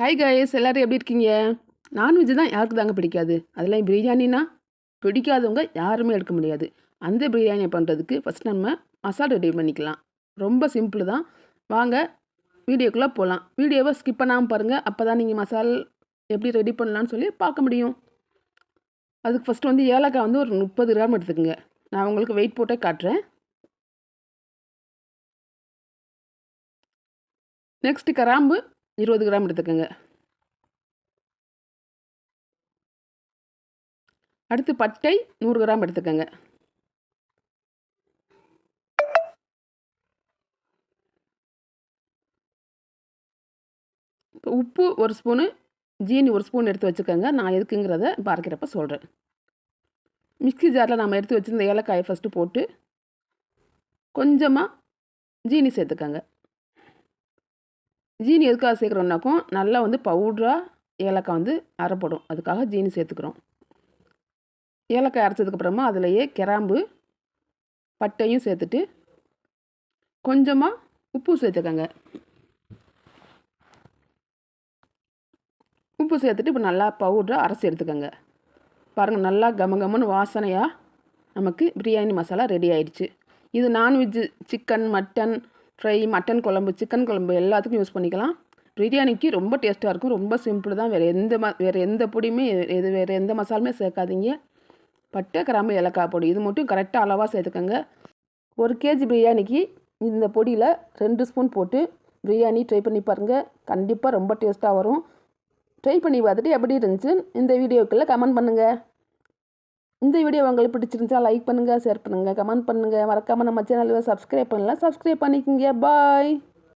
Hi guys எல்லோரும் எப்படி இருக்கீங்க? நான்வெஜ் தான் யாருக்கு தாங்க பிடிக்காது? அதில் பிரியாணினா பிடிக்காதவங்க யாருமே எடுக்க முடியாது. அந்த பிரியாணி பண்ணுறதுக்கு ஃபஸ்ட் நம்ம மசாலா ரெடி பண்ணிக்கலாம். ரொம்ப சிம்பிள் தான். வாங்க வீடியோக்குள்ளே போகலாம் வீடியோவை ஸ்கிப் பண்ணாமல் பாருங்கள் அப்போ தான் நீங்கள் மசால் எப்படி ரெடி பண்ணலான்னு சொல்லி பார்க்க முடியும். அதுக்கு ஃபஸ்ட்டு வந்து ஏலக்காய் வந்து ஒரு முப்பது கிராம் எடுத்துக்கோங்க. நான் உங்களுக்கு வெயிட் போட்டே காட்டுறேன். நெக்ஸ்ட்டு கிராம்பு இருபது கிராம் எடுத்துக்கோங்க. அடுத்து பட்டை நூறு கிராம் எடுத்துக்கோங்க. இப்போ உப்பு ஒரு ஸ்பூனு ஜீனி ஒரு ஸ்பூன் எடுத்து வச்சுக்கோங்க. நான் எதுக்குங்கிறத பார்க்கிறப்ப சொல்கிறேன் மிக்சி ஜாரில் நம்ம எடுத்து வச்சுருந்த ஏலக்காயை ஃபஸ்ட்டு போட்டு கொஞ்சமாக ஜீனி சேர்த்துக்கோங்க. ஜீனி எதுக்காக சேர்க்குறோம்னாக்கும் நல்லா வந்து பவுட்ராக ஏலக்காய் வந்து அரைப்படும். அதுக்காக ஜீனி சேர்த்துக்கிறோம். ஏலக்காய் அரைச்சதுக்கப்புறமா அதிலையே கிராம்பு பட்டையும் சேர்த்துட்டு கொஞ்சமாக உப்பு சேர்த்துக்கோங்க. உப்பு சேர்த்துட்டு இப்போ நல்லா பவுடராக அரைச்சி எடுத்துக்கோங்க. பாருங்கள் நல்லா கம கமன்னு வாசனையாக நமக்கு பிரியாணி மசாலா ரெடி ஆயிடுச்சு. இது nonveg chicken mutton fry mutton குழம்பு சிக்கன் குழம்பு எல்லாத்துக்கும் யூஸ் பண்ணிக்கலாம். பிரியாணிக்கு ரொம்ப டேஸ்ட்டாக இருக்கும். ரொம்ப சிம்பிள் தான். வேறு எந்த ம வேறு எந்த பொடியுமே எது வேறு எந்த மசாலுமே சேர்க்காதீங்க. பட்டை கிராம்பு ஏலக்காய் பொடி. இது மட்டும் கரெக்டாக அளவாக சேர்த்துக்கோங்க. ஒரு கேஜி பிரியாணிக்கு இந்த பொடியில் ரெண்டு ஸ்பூன் போட்டு பிரியாணி ட்ரை பண்ணி பாருங்கள் கண்டிப்பாக ரொம்ப டேஸ்ட்டாக வரும். ட்ரை பண்ணி பார்த்துட்டு எப்படி இருந்துச்சு இந்த வீடியோக்குள்ளே கமெண்ட் பண்ணுங்கள் இந்த வீடியோ உங்களுக்கு பிடிச்சிருந்துச்சா லைக் பண்ணுங்கள் ஷேர் பண்ணுங்கள் கமெண்ட் பண்ணுங்கள் மறக்காமல் நம்ம சேனலில் சப்ஸ்கிரைப் பண்ணலாம் சப்ஸ்கிரைப் பண்ணிக்கோங்க. பாய்